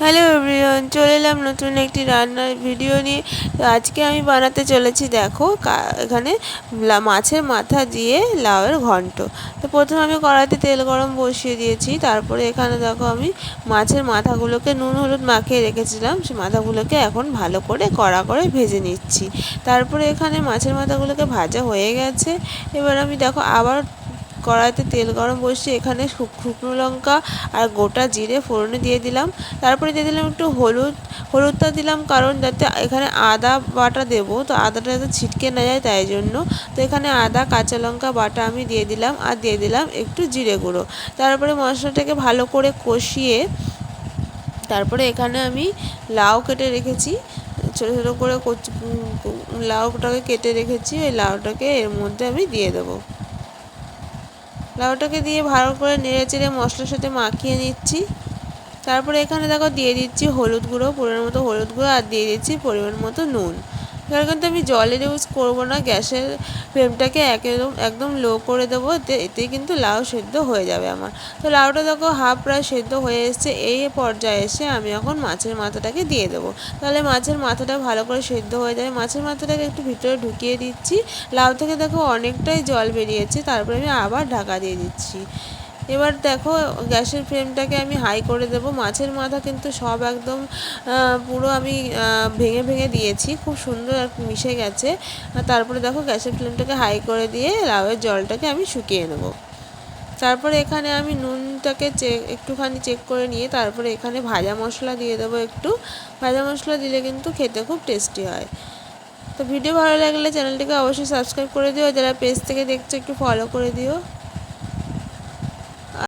Hello everyone চলে এলাম নতুন একটি রান্নার ভিডিও নিয়ে। আজকে আমি বানাতে চলেছি, দেখো এখানে মাছের মাথা দিয়ে লাউয়ের ঘন্ট। তো প্রথমে আমি কড়াইতে তেল গরম বসিয়ে দিয়েছি, তারপরে এখানে দেখো আমি মাছের মাথাগুলোকে নুন হলুদ মাখিয়ে রেখেছিলাম, সে মাথাগুলোকে এখন ভালো করে কড়া করে ভেজে নিচ্ছি। তারপরে এখানে মাছের মাথাগুলোকে ভাজা হয়ে গেছে। এবার আমি দেখো আবার কড়াইতে তেল গরম বসিয়ে এখানে শুক- শুকনো লঙ্কা আর গোটা জিরে ফোড়নে দিয়ে দিলাম। তারপরে দিয়ে দিলাম একটু হলুদ, হলুদটা দিলাম কারণ যাতে এখানে আদা বাটা দেবো, তো আদাটা যাতে ছিটকে না যায় তাই জন্য। তো এখানে আদা, কাঁচা লঙ্কা, বাটা আমি দিয়ে দিলাম আর দিয়ে দিলাম একটু জিরে গুঁড়ো। তারপরে মশলাটাকে ভালো করে কষিয়ে তারপরে এখানে আমি লাউ কেটে রেখেছি। ছোটো ছোটো করে লাউটাকে কেটে রেখেছি, ওই লাউটাকে এর মধ্যে আমি দিয়ে দেবো। লাউটাকে দিয়ে ভালো করে নেড়ে চেড়ে মশলার সাথে মাখিয়ে নিচ্ছি। তারপরে এখানে দেখো দিয়ে দিচ্ছি হলুদ গুঁড়ো, পরিমাণ মতো হলুদ গুঁড়ো আর দিয়ে দিচ্ছি পরিমাণ মতো নুন। এবার কিন্তু আমি জলের ইউজ করব না, গ্যাসের ফ্লেমটাকে একদম একদম লো করে দেবো, এতে কিন্তু লাউ সেদ্ধ হয়ে যাবে আমার। তো লাউটা দেখো হাফ প্রায় সেদ্ধ হয়ে এসছে, এই পর্যায়ে এসে আমি এখন মাছের মাথাটাকে দিয়ে দেবো। তাহলে মাছের মাথাটা ভালো করে সেদ্ধ হয়ে যাবে, মাছের মাথাটাকে একটু ভিতরে ঢুকিয়ে দিচ্ছি, লাউ থেকে দেখো অনেকটাই জল বেরিয়েছে, তারপরে আমি আবার ঢাকা দিয়ে দিচ্ছি। এবার দেখো, গ্যাসের ফ্লেমটাকে আমি হাই করে দেবো। মাছের মাথা কিন্তু সব একদম পুরো আমি ভেঙে ভেঙে দিয়েছি। খুব সুন্দর আর মিশে গেছে। তারপরে দেখো, গ্যাসের ফ্লেমটাকে হাই করে দিয়ে লাউয়ের জলটাকে আমি শুকিয়ে নেব। তারপরে এখানে আমি নুনটাকে চেক একটুখানি চেক করে নিয়ে তারপরে এখানে ভাজা মশলা দিয়ে দেবো একটু। ভাজা মশলা দিলে কিন্তু খেতে খুব টেস্টি হয়। তো ভিডিও ভালো লাগলে চ্যানেলটিকে অবশ্যই সাবস্ক্রাইব করে দিও। যারা পেজ থেকে দেখছ একটু ফলো করে দিও।